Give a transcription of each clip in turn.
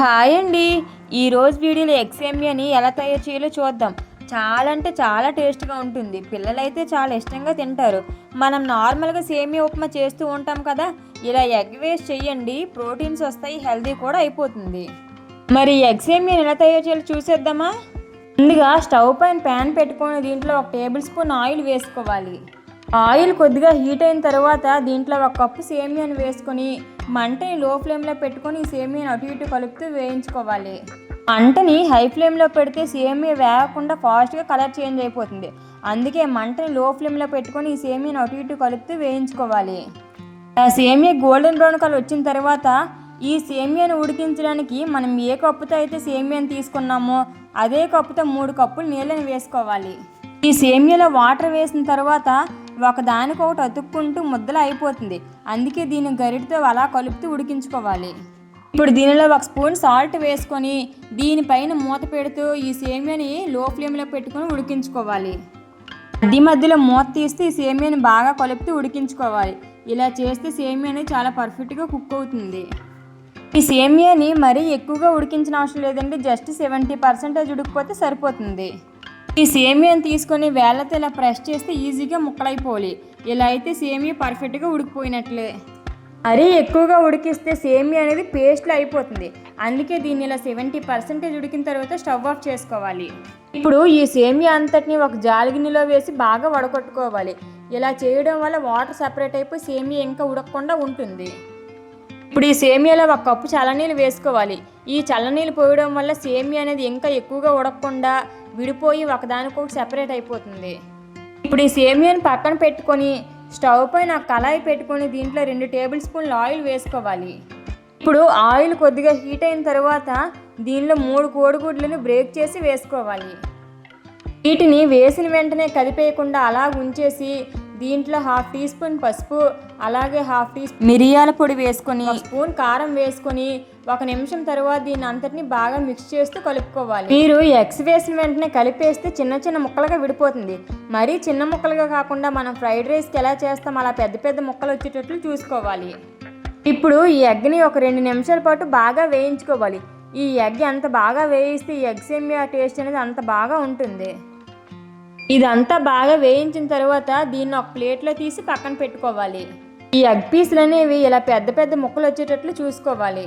Hi అండి. ఈరోజు వీడియోలో ఎగ్సేమియాని ఎలా తయారు చేయాలో చూద్దాం. చాలా అంటే చాలా టేస్ట్గా ఉంటుంది. పిల్లలైతే చాలా ఇష్టంగా తింటారు. మనం నార్మల్గా సేమియా ఉప్మా చేస్తూ ఉంటాం కదా ఇలా ఎగ్ వేస్ట్ చేయండి ప్రోటీన్స్ వస్తాయి హెల్దీ కూడా అయిపోతుంది. మరి ఎగ్ సేమియాని ఎలా తయారు చేయాలో చూసేద్దామా? ముందుగా స్టవ్ పైన ప్యాన్ పెట్టుకొని దీంట్లో ఒక టేబుల్ స్పూన్ ఆయిల్ వేసుకోవాలి. ఆయిల్ కొద్దిగా హీట్ అయిన తర్వాత దీంట్లో ఒక కప్పు సేమియాను వేసుకొని మంటని లో ఫ్లేమ్లో పెట్టుకొని సేమియాను అటు ఇటు కలుపుతూ వేయించుకోవాలి. మంటని హై ఫ్లేమ్లో పెడితే సేమియా వేగకుండా ఫాస్ట్గా కలర్ చేంజ్ అయిపోతుంది. అందుకే మంటని లో ఫ్లేమ్లో పెట్టుకొని ఈ అటు ఇటు కలుపుతూ వేయించుకోవాలి. ఆ సేమియా గోల్డెన్ బ్రౌన్ కలర్ వచ్చిన తర్వాత ఈ సేమియాను ఉడికించడానికి మనం ఏ కప్పుతో అయితే సేమియాను తీసుకున్నామో అదే కప్పుతో మూడు కప్పులు నీళ్ళని వేసుకోవాలి. ఈ సేమియాలో వాటర్ వేసిన తర్వాత ఒకదానికొకటి అతుక్కుంటూ ముద్దలు అయిపోతుంది. అందుకే దీన్ని గరిటతో అలా కలుపుతూ ఉడికించుకోవాలి. ఇప్పుడు దీనిలో ఒక స్పూన్ సాల్ట్ వేసుకొని దీనిపైన మూత పెడుతూ ఈ సేమియాని లో ఫ్లేమ్లో పెట్టుకొని ఉడికించుకోవాలి. మధ్య మధ్యలో మూత తీస్తే ఈ సేమియాని బాగా కలుపుతూ ఉడికించుకోవాలి. ఇలా చేస్తే సేమియాని చాలా పర్ఫెక్ట్గా కుక్ అవుతుంది. ఈ సేమియాని మరీ ఎక్కువగా ఉడికించిన అవసరం లేదండి. జస్ట్ సెవెంటీ పర్సెంటేజ్ ఉడికిపోతే సరిపోతుంది. ఈ సేమియాని తీసుకొని వేళ్ళతో ఇలా ప్రెస్ చేస్తే ఈజీగా ముక్కలైపోవాలి. ఇలా అయితే సేమియా పర్ఫెక్ట్గా ఉడికిపోయినట్లే. మరీ ఎక్కువగా ఉడికిస్తే సేమియా అనేది పేస్ట్లో అయిపోతుంది. అందుకే దీన్ని ఇలా సెవెంటీ పర్సెంటేజ్ ఉడికిన తర్వాత స్టవ్ ఆఫ్ చేసుకోవాలి. ఇప్పుడు ఈ సేమియా అంతటిని ఒక జాలిగిన్నెలో వేసి బాగా వడగొట్టుకోవాలి. ఇలా చేయడం వల్ల వాటర్ సపరేట్ అయిపోయి సేమియా ఇంకా ఉడకకుండా ఉంటుంది. ఇప్పుడు ఈ సేమియాలో ఒక కప్పు చల్లనీళ్ళు వేసుకోవాలి. ఈ చల్లనీళ్ళు పోయడం వల్ల సేమియా అనేది ఇంకా ఎక్కువగా ఉడకకుండా విడిపోయి ఒకదానికొకటి సెపరేట్ అయిపోతుంది. ఇప్పుడు ఈ సేమియాని పక్కన పెట్టుకొని స్టవ్ పైన కళాయి పెట్టుకొని దీంట్లో రెండు టేబుల్ స్పూన్లు ఆయిల్ వేసుకోవాలి. ఇప్పుడు ఆయిల్ కొద్దిగా హీట్ అయిన తర్వాత దీనిలో మూడు కోడిగుడ్లను బ్రేక్ చేసి వేసుకోవాలి. వీటిని వేసిన వెంటనే కలిపేయకుండా అలా ఉంచేసి దీంట్లో హాఫ్ టీ స్పూన్ పసుపు అలాగే హాఫ్ టీ స్పూన్ మిరియాల పొడి వేసుకొని స్పూన్ కారం వేసుకొని ఒక నిమిషం తర్వాత దీన్ని అంతటిని బాగా మిక్స్ చేస్తూ కలుపుకోవాలి. మీరు ఎగ్స్ వేసిన వెంటనే కలిపేస్తే చిన్న చిన్న ముక్కలుగా విడిపోతుంది. మరీ చిన్న ముక్కలుగా కాకుండా మనం ఫ్రైడ్ రైస్కి ఎలా చేస్తాం? అలా పెద్ద పెద్ద ముక్కలు వచ్చేటట్లు చూసుకోవాలి. ఇప్పుడు ఈ ఎగ్ని ఒక రెండు నిమిషాల పాటు బాగా వేయించుకోవాలి. ఈ ఎగ్ ఎంత బాగా వేయిస్తే ఈ ఎగ్ సేమియా టేస్ట్ అనేది అంత బాగా ఉంటుంది. ఇదంతా బాగా వేయించిన తర్వాత దీన్ని ఒక ప్లేట్లో తీసి పక్కన పెట్టుకోవాలి. ఈ ఎగ్ పీసులు అనేవి ఇలా పెద్ద పెద్ద ముక్కలు వచ్చేటట్లు చూసుకోవాలి.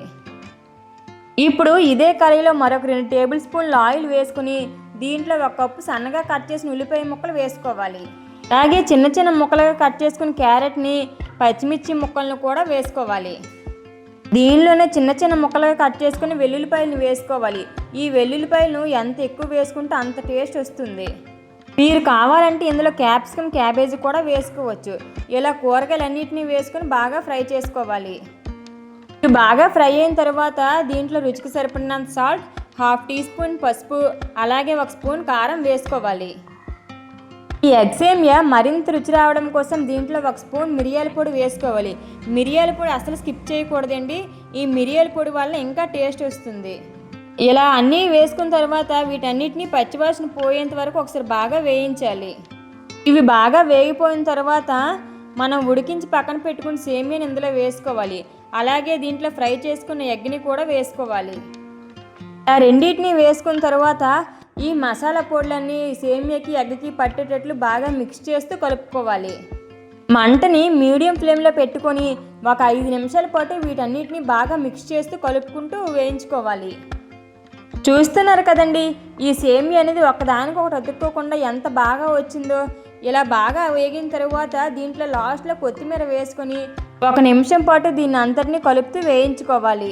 ఇప్పుడు ఇదే కర్రీలో మరొక రెండు టేబుల్ స్పూన్లు ఆయిల్ వేసుకుని దీంట్లో ఒక కప్పు సన్నగా కట్ చేసిన ఉల్లిపాయ ముక్కలు వేసుకోవాలి. అలాగే చిన్న చిన్న ముక్కలుగా కట్ చేసుకుని క్యారెట్ని పచ్చిమిర్చి ముక్కలను కూడా వేసుకోవాలి. దీనిలోనే చిన్న చిన్న ముక్కలుగా కట్ చేసుకుని వెల్లుల్లిపాయలను వేసుకోవాలి. ఈ వెల్లుల్లిపాయలను ఎంత ఎక్కువ వేసుకుంటే అంత టేస్ట్ వస్తుంది. మీరు కావాలంటే ఇందులో క్యాప్సికమ్ క్యాబేజీ కూడా వేసుకోవచ్చు. ఇలా కూరగాయలన్నింటినీ వేసుకొని బాగా ఫ్రై చేసుకోవాలి. ఇవి బాగా ఫ్రై అయిన తర్వాత దీంట్లో రుచికి సరిపడినంత సాల్ట్ హాఫ్ టీ స్పూన్ పసుపు అలాగే ఒక స్పూన్ కారం వేసుకోవాలి. ఈ ఎగ్సేమియా మరింత రుచి రావడం కోసం దీంట్లో ఒక స్పూన్ మిరియాల పొడి వేసుకోవాలి. మిరియాల పొడి అసలు స్కిప్ చేయకూడదండి. ఈ మిరియాల పొడి వల్ల ఇంకా టేస్ట్ వస్తుంది. ఇలా అన్నీ వేసుకున్న తర్వాత వీటన్నిటిని పచ్చివాసన పోయేంత వరకు ఒకసారి బాగా వేయించాలి. ఇవి బాగా వేగిపోయిన తర్వాత మనం ఉడికించి పక్కన పెట్టుకుని సేమియాని ఇందులో వేసుకోవాలి. అలాగే దీంట్లో ఫ్రై చేసుకున్న ఎగ్ని కూడా వేసుకోవాలి. ఆ రెండింటిని వేసుకున్న తర్వాత ఈ మసాలా పొడులన్నీ సేమియాకి ఎగ్గకి పట్టేటట్లు బాగా మిక్స్ చేస్తూ కలుపుకోవాలి. మంటని మీడియం ఫ్లేమ్లో పెట్టుకొని ఒక ఐదు నిమిషాల పాటు వీటన్నిటిని బాగా మిక్స్ చేస్తూ కలుపుకుంటూ వేయించుకోవాలి. చూస్తున్నారు కదండి. ఈ సేమియా అనేది ఒకదానికొకటి అతుక్కోకుండా ఎంత బాగా వచ్చిందో ఇలా బాగా వేగిన తర్వాత దీంట్లో లాస్ట్లో కొత్తిమీర వేసుకొని ఒక నిమిషం పాటు దీన్ని అంతటినీ కలుపుతూ వేయించుకోవాలి.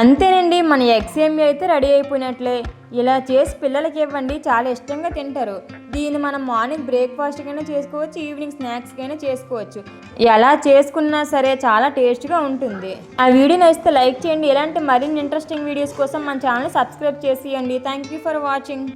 అంతేనండి మన ఎగ్సేమియా అయితే రెడీ అయిపోయినట్లే. ఇలా చేసి పిల్లలకి ఇవ్వండి చాలా ఇష్టంగా తింటారు. దీన్ని మనం మార్నింగ్ బ్రేక్ఫాస్ట్కైనా చేసుకోవచ్చు ఈవినింగ్ స్నాక్స్కైనా చేసుకోవచ్చు. ఎలా చేసుకున్నా సరే చాలా టేస్ట్గా ఉంటుంది. ఆ వీడియో నచ్చితే లైక్ చేయండి. ఇలాంటి మరిన్ని ఇంట్రెస్టింగ్ వీడియోస్ కోసం మన ఛానల్ సబ్స్క్రైబ్ చేసేయండి. Thank you for watching.